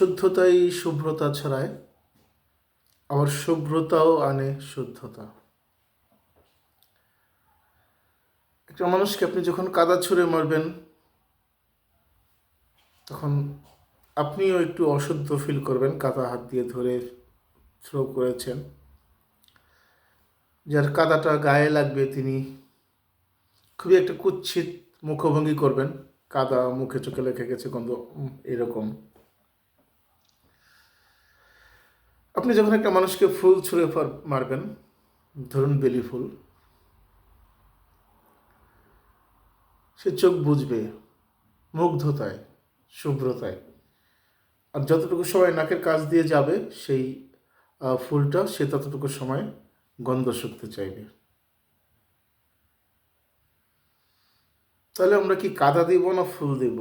শুদ্ধতাই শুভ্রতা ছড়ায়, আবার শুভ্রতাও আনে শুদ্ধতা। একটা মানুষকে আপনি যখন কাদা ছুঁড়ে মারবেন, তখন আপনিও একটু অশুদ্ধ ফিল করবেন, কাদা হাত দিয়ে ধরে থ্রো করেছেন। যার কাদাটা গায়ে লাগবে তিনি খুবই একটা কুৎসিত মুখভঙ্গি করবেন। কাদা মুখে চোখে লেখে গেছে, গন্ধ এরকম। আপনি যখন একটা মানুষকে ফুল ছুঁড়ে মারবেন, ধরুন বেলি ফুল, সে চোখ বুঝবে, মুগ্ধতায়, শুভ্রতায়। আর যতটুকু সময় নাকের কাজ দিয়ে যাবে, সেই ফুলটা সে ততটুকু সময় গন্ধ শুকতে চাইবে। তাহলে আমরা কি কাদা দিব না ফুল দেব?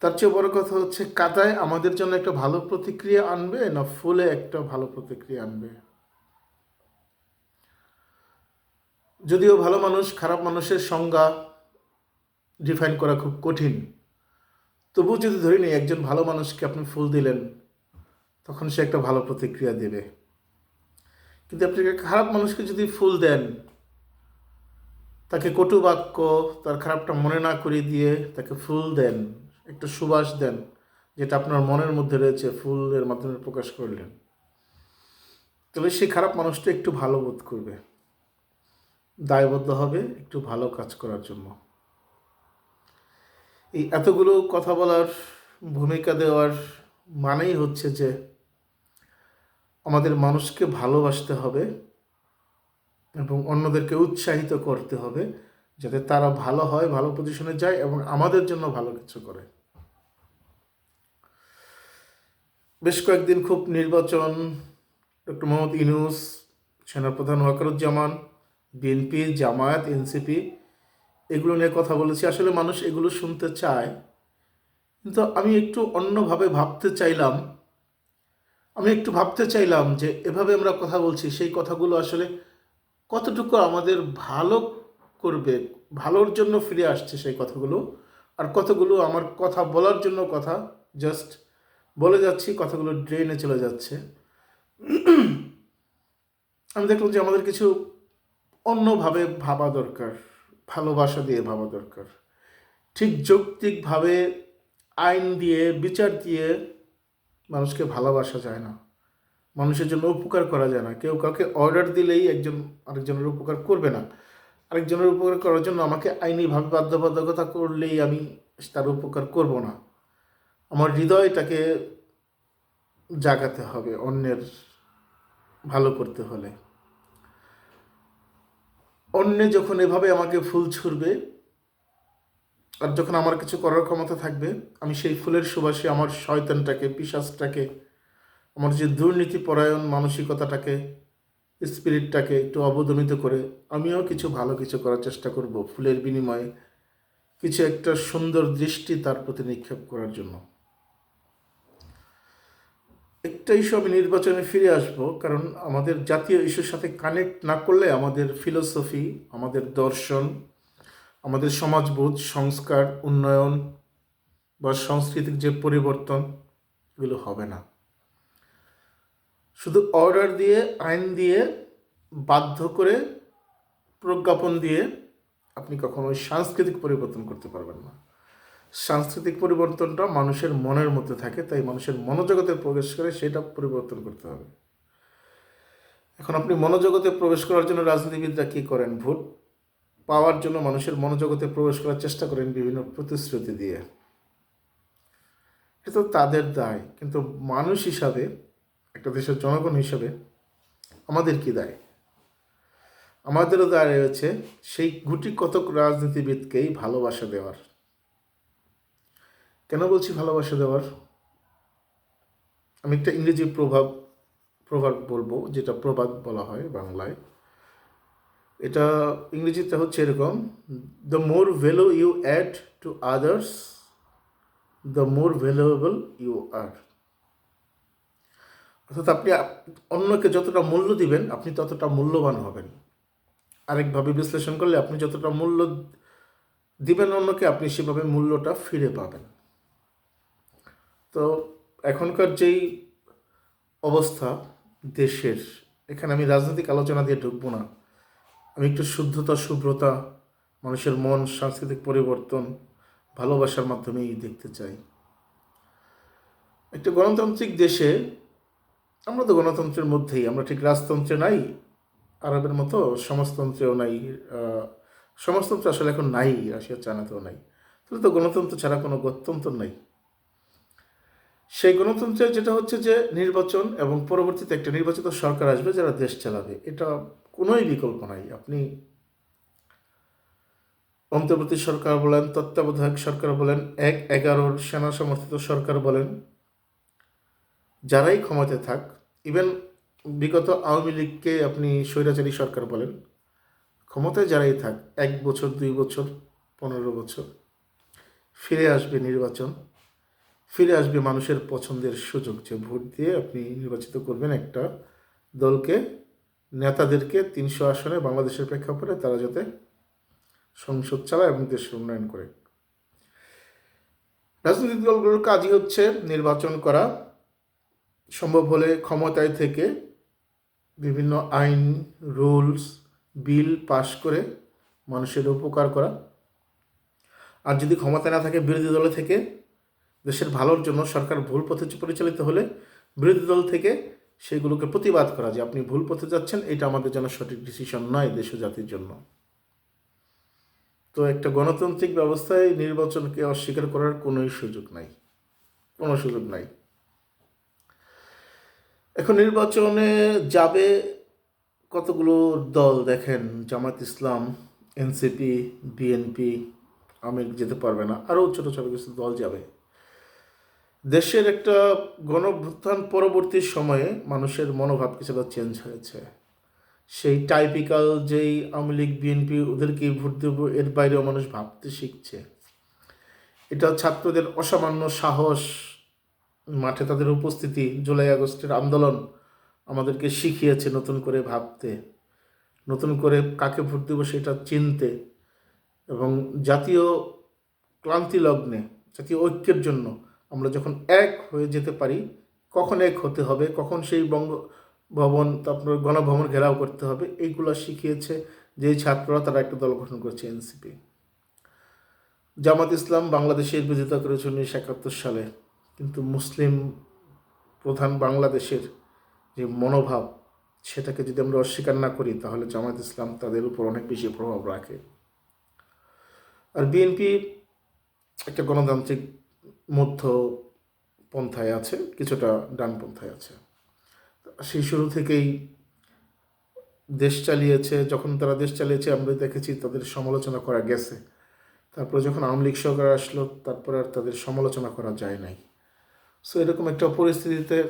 তার চেয়ে বড় কথা হচ্ছে, কাদায় আমাদের জন্য একটা ভালো প্রতিক্রিয়া আনবে না ফুলে একটা ভালো প্রতিক্রিয়া আনবে? যদিও ভালো মানুষ, খারাপ মানুষের সংজ্ঞা ডিফাইন করা খুব কঠিন। তবুও যদি ধরি নিই, একজন ভালো মানুষকে আপনি ফুল দিলেন, তখন সে একটা ভালো প্রতিক্রিয়া দেবে। কিন্তু আপনি খারাপ মানুষকে যদি ফুল দেন, তাকে কটু বাক্য, তার খারাপটা মনে না করিয়ে দিয়ে তাকে ফুল দেন একটু সুবাস দেন, যেটা আপনার মনের মধ্যে রয়েছে, ফুলের মাধ্যমে প্রকাশ করলেন। তাহলে সেই খারাপ মানুষটা একটু ভালো বোধ করবে। দায়বদ্ধ হবে, একটু ভালো কাজ করার জন্য। এই এতগুলো কথা বলার ভূমিকা দেওয়ার মানেই হচ্ছে যে, আমাদের মানুষকে ভালোবাসতে হবে এবং অন্যদেরকে উৎসাহিত করতে হবে, যাতে তারা ভালো হয়, ভালো পজিশনে যায় এবং আমাদের জন্য ভালো কিছু করে। বেশ কয়েকদিন খুব নির্বাচন, ডক্টর মোহাম্মদ ইনুস সেনাপ্রধান ওয়াকারুজ্জামান, বিএনপি, জামায়াত, এনসিপি, এগুলো নিয়ে কথা বলেছি। আসলে মানুষ এগুলো শুনতে চায়। কিন্তু আমি একটু অন্যভাবে ভাবতে চাইলাম। আমি একটু ভাবতে চাইলাম যে এভাবে আমরা কথা বলছি, সেই কথাগুলো আসলে কতটুকু আমাদের ভালো করবে, ভালোর জন্য ফিরে আসছে সেই কথাগুলো। আর কতগুলো আমার কথা বলার জন্য কথা জাস্ট বলে যাচ্ছি, কথাগুলো ড্রেনে চলে যাচ্ছে। আমি দেখলাম যে আমাদের কিছু অন্যভাবে ভাবা দরকার, ভালোবাসা দিয়ে ভাবা দরকার। ঠিক যৌক্তিকভাবে আইন দিয়ে, বিচার দিয়ে মানুষকে ভালোবাসা যায় না। মানুষের জন্য উপকার করা যায় না। কেউ কাউকে অর্ডার দিলেই একজন, আরেকজনের উপকার করবে না। আরেকজনের উপকার করার জন্য আমাকে আইনিভাবে বাধ্যবাধকতা করলেই আমি তার উপকার করব না। আমার হৃদয়টাকে জাগাতে হবে অন্যের ভালো করতে হলে। অন্যে যখন এভাবে আমাকে ফুল ছুড়বে আর যখন আমার কিছু করার ক্ষমতা থাকবে, আমি সেই ফুলের সুবাসে আমার শয়তানটাকে পিসাজটাকে আমার যে দুর্নীতি পরায়ণ মানসিকতাটাকে, স্পিরিটটাকে একটু অবদমিত করে আমিও কিছু ভালো কিছু করার চেষ্টা করব ফুলের বিনিময়ে। কিছু একটা সুন্দর দৃষ্টি তার প্রতি নিক্ষেপ করার জন্য। একটা ইস্যু আমি নির্বাচনে ফিরে আসব, কারণ আমাদের জাতীয় ইস্যুর সাথে কানেক্ট না করলে আমাদের ফিলোসফি আমাদের দর্শন, আমাদের সমাজবোধ, সংস্কার, উন্নয়ন বা সাংস্কৃতিক যে পরিবর্তন, এগুলো হবে না। শুধু অর্ডার দিয়ে, আইন দিয়ে, বাধ্য করে, প্রজ্ঞাপন দিয়ে আপনি কখনো ওই সাংস্কৃতিক পরিবর্তন করতে পারবেন না। সাংস্কৃতিক পরিবর্তনটা মানুষের মনের মধ্যে থাকে, তাই মানুষের মনোজগতে প্রবেশ করে সেটা পরিবর্তন করতে হবে। এখন আপনি মনোজগতে প্রবেশ করার জন্য রাজনীতিবিদরা কী করেন? ভোট পাওয়ার জন্য মানুষের মনোজগতে প্রবেশ করার চেষ্টা করেন বিভিন্ন প্রতিশ্রুতি দিয়ে। এটা তো তাদের দায়, কিন্তু মানুষ হিসাবে, একটা দেশের জনগণ হিসাবে, আমাদের কি দায়? আমাদেরও দায় রয়েছে সেই গুটি কতক রাজনীতিবিদকেই ভালোবাসা দেওয়ার। কেন বলছি ভালোবাসা দেওয়ার? আমি একটা ইংরেজি প্রভাব প্রভাব বলব, যেটা প্রবাদ বলা হয় বাংলায়। এটা, ইংরেজিতে হচ্ছে এরকম the more value you add to others the more valuable you are অর্থাৎ আপনি অন্যকে যতটা মূল্য দিবেন, আপনি ততটা মূল্যবান হবেন। আরেকভাবে বিশ্লেষণ করলে, আপনি যতটা মূল্য দিবেন অন্যকে, আপনি সেভাবে মূল্যটা ফিরে পাবেন। তো এখনকার যেই অবস্থা দেশের, এখানে আমি রাজনৈতিক আলোচনা দিয়ে ঢুকবো না। আমি একটু শুদ্ধতা, শুভ্রতা, মানুষের মন, সাংস্কৃতিক পরিবর্তন, ভালোবাসার মাধ্যমেই দেখতে চাই। একটা গণতান্ত্রিক দেশে আমরা তো গণতন্ত্রের মধ্যেই, আমরা ঠিক রাজতন্ত্রে নাই, আরবের মতো সমাজতন্ত্রেও নাই সমাজতন্ত্র আসলে এখন নাই রাশিয়া চায়নাতেও নাই। তাহলে তো গণতন্ত্র ছাড়া কোনো গণতন্ত্র নাই। সেই গণতন্ত্রের যেটা হচ্ছে যে নির্বাচন এবং পরবর্তীতে একটা নির্বাচিত সরকার আসবে যারা দেশ চালাবে, এটা কোনোই বিকল্প নাই। আপনি অন্তর্বর্তী সরকার বলেন, তত্ত্বাবধায়ক সরকার বলেন, এক এগারোর সেনা সমর্থিত সরকার বলেন, যারাই ক্ষমতায় থাক, ইভেন বিগত আওয়ামী লীগকে আপনি স্বৈরাচারী সরকার বলেন, ক্ষমতায় যারাই থাক, এক বছর, দুই বছর, পনেরো বছর, ফিরে আসবে নির্বাচন। ফিরে আসবে মানুষের পছন্দের সুযোগ যে ভোট দিয়ে আপনি নির্বাচিত করবেন একটা দলকে। নেতাদেরকে তিনশো আসনে বাংলাদেশের প্রেক্ষাপটে তারা যাতে সংসদ চালায় এবং দেশের উন্নয়ন করে। রাজনৈতিক দলগুলোর কাজই হচ্ছে নির্বাচন করা। সম্ভব হলে ক্ষমতায় থেকে বিভিন্ন আইন, রুলস, বিল পাশ করে মানুষের উপকার করা। আর যদি ক্ষমতা না থাকে বিরোধী দলে থেকে দেশের ভালোর জন্য সরকার ভুল পথে পরিচালিত হলে বিরোধী দল থেকে সেগুলোকে প্রতিবাদ করা যে আপনি ভুল পথে যাচ্ছেন, এটা আমাদের জন্য সঠিক ডিসিশন নয় দেশ জাতির জন্য। তো একটা গণতান্ত্রিক ব্যবস্থায় নির্বাচনকে অস্বীকার করার কোনোই সুযোগ নাই। কোনো সুযোগ নাই। এখন নির্বাচনে যাবে কতগুলো দল দেখেন? জামাত ইসলাম, এনসিপি, বিএনপি আমির যেতে পারবে না। আরও ছোটো ছোটো কিছু দল যাবে। দেশের একটা গণভ্যুত্থান পরবর্তী সময়ে মানুষের মনোভাব কিছুটা চেঞ্জ হয়েছে। সেই টাইপিক্যাল যেই আওয়ামী লীগ বিএনপি ওদেরকেই ভোট দেবো, এর বাইরেও মানুষ ভাবতে শিখছে। এটা ছাত্রদের অসামান্য সাহস, মাঠে তাদের উপস্থিতি, জুলাই আগস্টের আন্দোলন আমাদেরকে শিখিয়েছে নতুন করে ভাবতে। নতুন করে কাকে ভোট দেবো সেটা চিনতে এবং জাতীয় ক্লান্তি লগ্নে, জাতীয় ঐক্যের জন্য আমরা যখন এক হয়ে যেতে পারি, কখন এক হতে হবে, কখন সেই বঙ্গ ভবন তারপর গণভবন ঘেরাও করতে হবে, এইগুলো শিখিয়েছে যে ছাত্ররা তারা একটা দল গঠন করছে, এনসিপি। জামাত ইসলাম বাংলাদেশের বিরোধিতা করেছে উনিশশো একাত্তর সালে। কিন্তু মুসলিম প্রধান বাংলাদেশের যে মনোভাব, সেটাকে যদি আমরা অস্বীকার না করি, তাহলে জামাত ইসলাম তাদের উপর অনেক বেশি প্রভাব রাখে। আর বিএনপি একটা গণতান্ত্রিক মধ্য পন্থায় আছে কিছুটা ডান পন্থায় আছে। সেই শুরু থেকেই দেশ চালিয়েছে, যখন তারা দেশ চালিয়েছে, আমরা দেখেছি তাদের সমালোচনা করা গেছে। তারপরে যখন আওয়ামী লীগ সরকার আসলো, তারপরে আর তাদের সমালোচনা করা যায় নাই। সো এরকম একটা পরিস্থিতিতে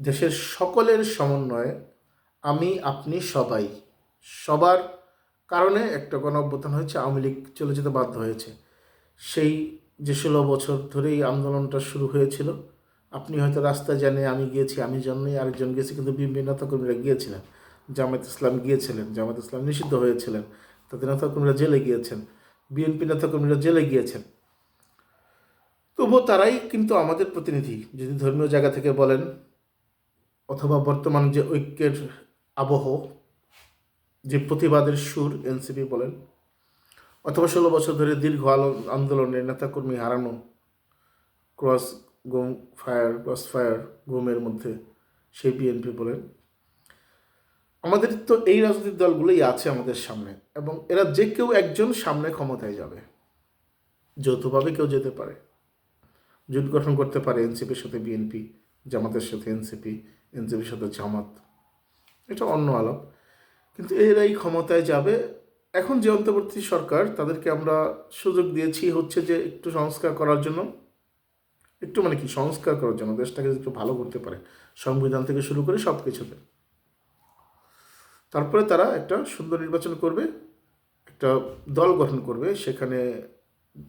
দেশের সকলের সমন্বয়ে আমি, আপনি, সবাই, সবার কারণে একটা গণ অভ্যুত্থান হয়েছে, আওয়ামী লীগ চলে যেতে বাধ্য হয়েছে। সেই যে ষোলো বছর ধরেই আন্দোলনটা শুরু হয়েছিল, আপনি হয়তো রাস্তায় জানে আমি গিয়েছি, আমি জন্যই আরেকজন গিয়েছি কিন্তু বিএনপি নেতাকর্মীরা গিয়েছিলেন জামাত ইসলাম গিয়েছিলেন জামাত ইসলাম নিষিদ্ধ হয়েছিলেন, তাদের নেতাকর্মীরা জেলে গিয়েছেন, বিএনপি নেতাকর্মীরা জেলে গিয়েছেন। তবুও তারাই কিন্তু আমাদের প্রতিনিধি, যদি ধর্মীয় জায়গা থেকে বলেন, অথবা বর্তমান যে ঐক্যের আবহ, যে প্রতিবাদের সুর এনসিপি বলেন অথবা ষোলো বছর ধরে দীর্ঘ আন্দোলনে নেতাকর্মী হারানো ক্রস গুম ফায়ার, ক্রস ফায়ার গুমের মধ্যে সেই বিএনপি বলেন। আমাদের তো এই রাজনৈতিক দলগুলোই আছে আমাদের সামনে এবং এরা যে কেউ একজন সামনে ক্ষমতায় যাবে, যৌথভাবে কেউ যেতে পারে। জোট গঠন করতে পারে এনসিপির সাথে বিএনপি জামাতের সাথে এনসিপি এনসিপির সাথে জামাত। এটা অন্য আলাপ। কিন্তু এরাই ক্ষমতায় যাবে এখন যে অন্তর্বর্তী সরকার, তাদেরকে আমরা সুযোগ দিয়েছি হচ্ছে যে একটু সংস্কার করার জন্য। একটু মানে কি, সংস্কার করার জন্য, দেশটাকে একটু ভালো করতে পারে, সংবিধান থেকে শুরু করে সব কিছুতে তারপরে তারা একটা সুন্দর নির্বাচন করবে, একটা দল গঠন করবে, সেখানে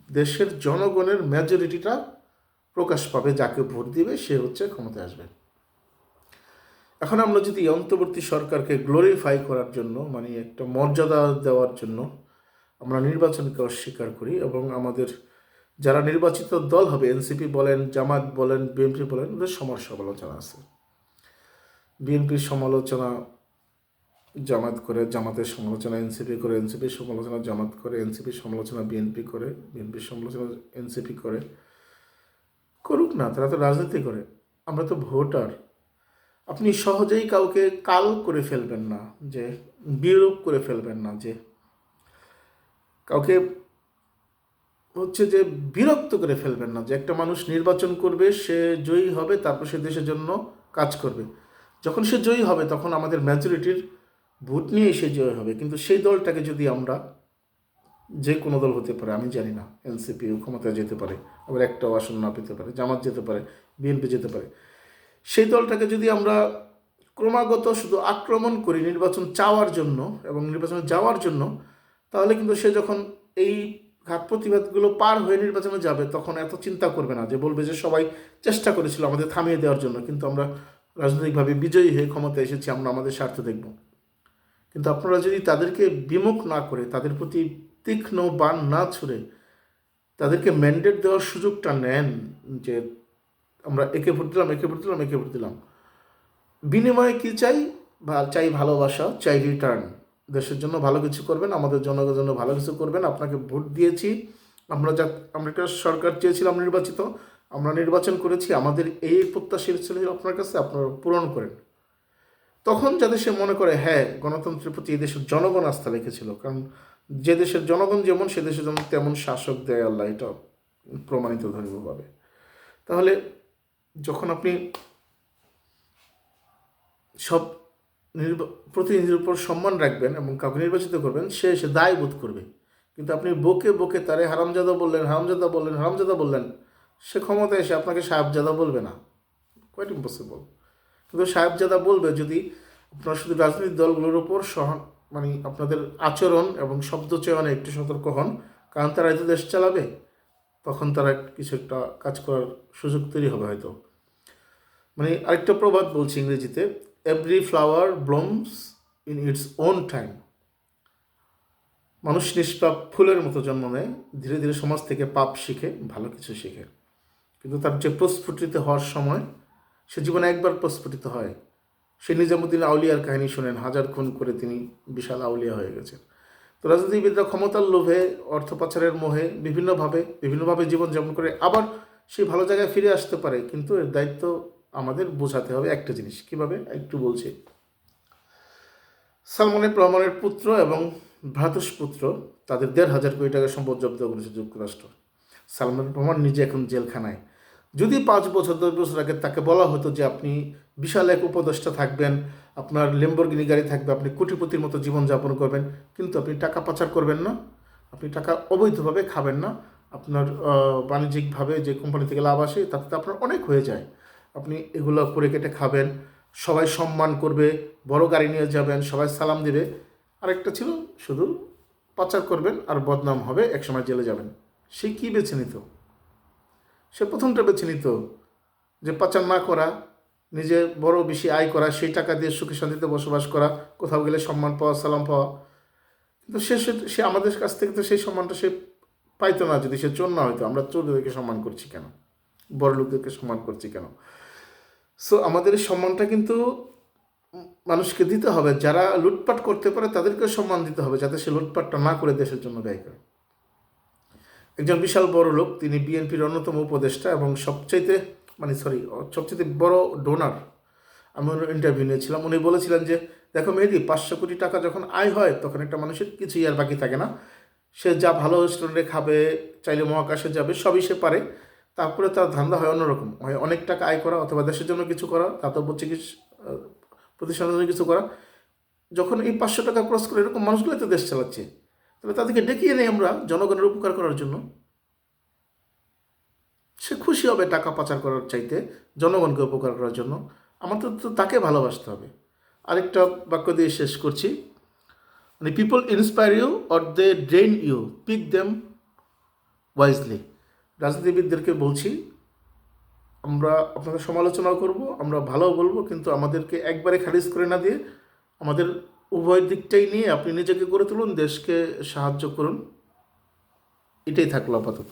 দেশের জনগণের মেজরিটিটা প্রকাশ পাবে, যাকে ভোট দিবে, সে হচ্ছে ক্ষমতায় আসবে। এখন আমরা যদি অন্তর্বর্তী সরকারকে গ্লোরিফাই করার জন্য মানে একটা মর্যাদা দেওয়ার জন্য আমরা নির্বাচনকে অস্বীকার করি এবং আমাদের যারা নির্বাচিত দল হবে এনসিপি বলেন, জামাত বলেন বিএনপি বলেন, ওদের সমালোচনা আছে। বিএনপির সমালোচনা জামাত করে, জামাতের সমালোচনা এনসিপি করে এনসিপির সমালোচনা জামাত করে এনসিপির সমালোচনা বিএনপি করে বিএনপির সমালোচনা এনসিপি করে। করুক না, তারা তো রাজনীতি করে। আমরা তো ভোটার। আপনি সহজেই কাউকে কাল করে ফেলবেন না, যে বিরূপ করে ফেলবেন না, যে কাউকে হচ্ছে যে বিরক্ত করে ফেলবেন না, যে একটা মানুষ নির্বাচন করবে, সে জয়ী হবে, তারপর সে দেশের জন্য কাজ করবে। যখন সে জয়ী হবে, তখন আমাদের মেজরিটির ভোট নিয়েই সে জয় হবে। কিন্তু সেই দলটাকে যদি আমরা যে কোনো দল হতে পারে, আমি জানি না এনসিপি ক্ষমতায় যেতে পারে, আবার একটাও আসন না পেতে পারে, জামাত যেতে পারে বিএনপি যেতে পারে সেই দলটাকে যদি আমরা ক্রমাগত শুধু আক্রমণ করি নির্বাচন চাওয়ার জন্য এবং নির্বাচনে যাওয়ার জন্য, তাহলে কিন্তু সে যখন এই ঘাত প্রতিবাদগুলো পার হয়ে নির্বাচনে যাবে, তখন এত চিন্তা করবে না যে বলবে যে সবাই চেষ্টা করেছিল আমাদের থামিয়ে দেওয়ার জন্য, কিন্তু আমরা রাজনৈতিকভাবে বিজয়ী হয়ে ক্ষমতায় এসেছি, আমরা আমাদের স্বার্থ দেখব। কিন্তু আপনারা যদি তাদেরকে বিমুখ না করে, তাদের প্রতি তীক্ষ্ণ বান না ছুড়ে, তাদেরকে ম্যান্ডেট দেওয়ার সুযোগটা নেন যে আমরা একে ভোট দিলাম, একে ভোট দিলাম, একে ভোট দিলাম। বিনিময়ে কি চাই? চাই ভালোবাসা, চাই রিটার্ন দেশের জন্য ভালো কিছু করবেন, আমাদের জনগণের জন্য ভালো কিছু করবেন। আপনাকে ভোট দিয়েছি। আমরা যা আমরা একটা সরকার চেয়েছিলাম নির্বাচিত। আমরা নির্বাচন করেছি। আমাদের এই প্রত্যাশীর ছিল আপনার কাছে আপনারা পূরণ করেন। তখন যাতে সে মনে করে হ্যাঁ গণতন্ত্রের প্রতি দেশের জনগণ আস্থা রেখেছিল। কারণ যে দেশের জনগণ যেমন, সে দেশের জন্য তেমন শাসক দেয় আল্লাহ। এটা প্রমাণিত ধর্মীয়ভাবে তাহলে যখন আপনি সব প্রতিনিধির উপর সম্মান রাখবেন এবং কাউকে নির্বাচিত করবেন, সে এসে দায় বোধ করবে। কিন্তু আপনি বকে বকে তারে হারামজাদা বললেন হারামজাদা বললেন হারামজাদা বললেন, সে ক্ষমতা এসে আপনাকে সাহেবজাদা বলবে না। কোয়াইট ইম্পসিবল কিন্তু সাহেবজাদা বলবে যদি আপনার শুধু রাজনৈতিক দলগুলোর উপর সহন মানে আপনাদের আচরণ এবং শব্দ চয়নে একটু সতর্ক হন, কারণ তারা এত দেশ চালাবে। তখন তারা কিছু একটা কাজ করার সুযোগ তৈরি হবে হয়তো। মানে আরেকটা প্রবাদ বলছি ইংরেজিতে every flower blooms in its own time মানুষ নিষ্পাপ ফুলের মতো জন্ম নেয়, ধীরে ধীরে সমাজ থেকে পাপ শিখে, ভালো কিছু শিখে। কিন্তু তার যে প্রস্ফুটিত হওয়ার সময়, সে জীবনে একবার প্রস্ফুটিত হয়। সে নিজামুদ্দিন আউলিয়ার কাহিনী শোনেন, হাজার খুন করে তিনি বিশাল আউলিয়া হয়ে গেছেন। তো রাজনীতিবিদরা ক্ষমতার লোভে, অর্থ পাচারের মোহে, বিভিন্নভাবে বিভিন্নভাবে জীবনযাপন করে আবার সেই ভালো জায়গায় ফিরে আসতে পারে। কিন্তু এর দায়িত্ব আমাদের বোঝাতে হবে একটা জিনিস। কীভাবে? একটু বলছি। সালমানের রহমানের পুত্র এবং ভ্রাতুষ পুত্র, তাদের দেড় হাজার কোটি টাকা সম্পদ জব্দ করেছে যুক্তরাষ্ট্র। সালমান রহমান নিজে এখন জেলখানায়। যদি পাঁচ বছর, দশ বছর আগে তাকে বলা হতো যে আপনি বিশাল এক উপদেষ্টা থাকবেন আপনার লেম্বরগিনি গাড়ি থাকবে, আপনি কোটিপতির মতো জীবনযাপন করবেন, কিন্তু আপনি টাকা পাচার করবেন না, আপনি টাকা অবৈধভাবে খাবেন না, আপনার বাণিজ্যিকভাবে যে কোম্পানি থেকে লাভ আসে, তাতে তো আপনার অনেক হয়ে যায়। আপনি এগুলো করে কেটে খাবেন, সবাই সম্মান করবে, বড় গাড়ি নিয়ে যাবেন, সবাই সালাম দেবে। আরেকটা ছিল, শুধু পাচার করবেন আর বদনাম হবে, একসময় জেলে যাবেন। সে কী বেছে নিত? সে প্রথমটা বেছে নিত যে পাচার না করা নিজে বড় বেশি আয় করা, সেই টাকা দিয়ে সুখী শান্তিতে বসবাস করা, কোথাও গেলে সম্মান পাওয়া, সালাম পাওয়া। কিন্তু সে সে আমাদের কাছ থেকে তো সেই সম্মানটা সে পাইতো না, যদি সে চোর না হয়তো আমরা চোরদেরকে সম্মান করছি কেন? বড় লোকদেরকে সম্মান করছি কেন? সো আমাদের সম্মানটা কিন্তু মানুষকে দিতে হবে। যারা লুটপাট করতে পারে তাদেরকে সম্মান দিতে হবে, যাতে সে লুটপাটটা না করে দেশের জন্য ব্যয় করে। একজন বিশাল বড় লোক, তিনি বিএনপির অন্যতম উপদেষ্টা এবং সবচাইতে মানে সরি সবচেয়ে বড় ডোনার আমি ইন্টারভিউ নিয়েছিলাম। উনি বলেছিলেন যে, দেখো মেহেদি, পাঁচশো কোটি টাকা যখন আয় হয়, তখন একটা মানুষের কিছুই আর বাকি থাকে না। সে যা ভালো রেস্টুরেন্টে খাবে, চাইলে মহাকাশে যাবে, সবই সে পারে। তারপরে তার ধান্দা হয় অন্যরকম। হয় অনেক টাকা আয় করা, অথবা দেশের জন্য কিছু করা দাতব্য চিকিৎসা প্রতিষ্ঠানের জন্য কিছু করা। যখন এই পাঁচশো টাকা ক্রস করে এরকম মানুষগুলো তো দেশ চালাচ্ছে। তাহলে তাদেরকে ডেকিয়ে নেই আমরা জনগণের উপকার করার জন্য সে খুশি হবে টাকা পাচার করার চাইতে, জনগণকে উপকার করার জন্য। আমাদের তো তাকে ভালোবাসতে হবে। আরেকটা বাক্য দিয়ে শেষ করছি। মানে people inspire you or they drain you pick them wisely রাজনীতিবিদদেরকে বলছি, আমরা আপনাদের সমালোচনাও করব, আমরা ভালোও বলব, কিন্তু আমাদেরকে একবারে খারিজ করে না দিয়ে আমাদের উভয় দিকটাই নিয়ে আপনি নিজেকে গড়ে তুলুন, দেশকে সাহায্য করুন। এটাই থাকল আপাতত।